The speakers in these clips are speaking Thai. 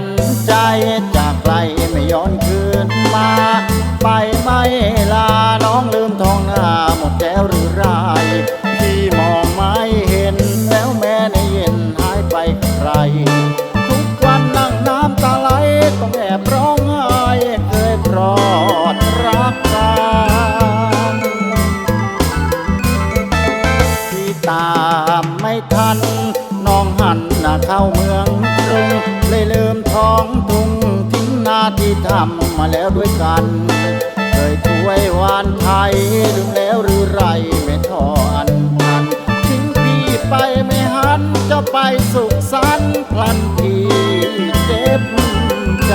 ขวัญใจจากไกลไม่ย้อนคืนมา ไปไม่ลาน้องลืมทองหน้าหมดแล้วหรือไรพี่มองไม่เห็นแล้วแม่ในเย็นหายไปใคร ทุกวันนั่งน้ำตาไหลต้องแอบร้องไห้เคยปลอดรักกันที่ตามไม่ทันน้องหันหน้าเข้าเมืองกรุง เลยลืมท้องทุ่งทิ้งหน้าที่ทำมาแล้วด้วยกันเคยช่วยวานไทยลืมแล้วหรือไรไม่ทออันพันทิ้งพี่ไปไม่หันจะไปสุขสันต์พลันพีเจ็บใจ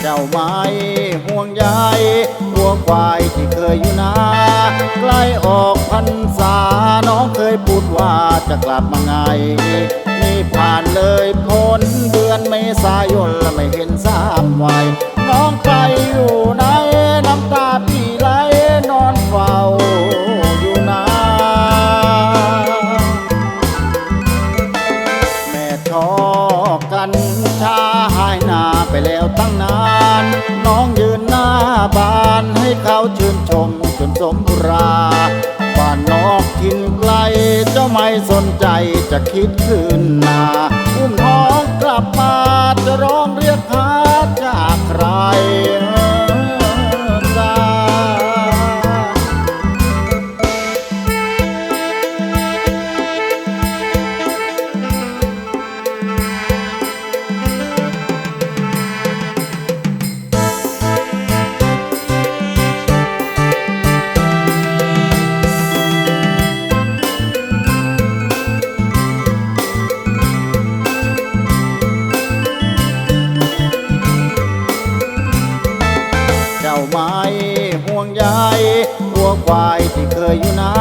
เจ้าไม้ห่วงใยวัวควายที่เคยอยู่นา พูดว่าจะกลับมาไง นี่ผ่านเลยพ้นเดือนเมษายนและไม่เห็นสามวัยน้องไปอยู่ไหนน้ำตาพี่ไหลนอนเฝ้าอยู่นาแม่ชอกันชาหายหนาไปแล้วตั้งนาน น้องยืนหน้าบาน สนใจจะคิดคืนนาอุ้มท้องกลับมาจะร้องเรียกหา หมาไม้ห่วงใยวัวควายที่เคยอยู่นา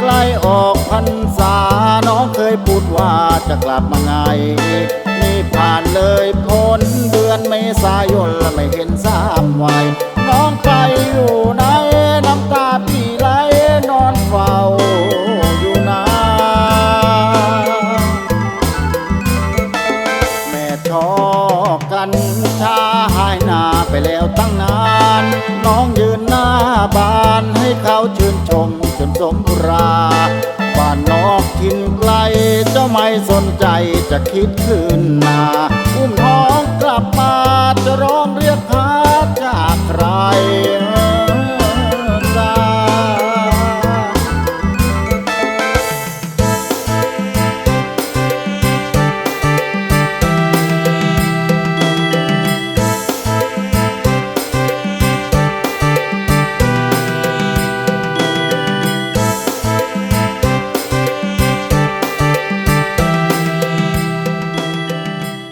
ใกล้ออกพรรษาน้องเคยพูดว่าจะกลับมาไง นี่ผ่านเลยพ้นเดือนเมษายนและไม่เห็นสามวัย น้องยืนหน้าบานให้เขาชื่นชมจนสมราบ้านนอกทิ้นไกลเจ้าไม่สนใจจะคิดขึ้นมาอุ้มท้องกลับมาจะร้องเรียกหา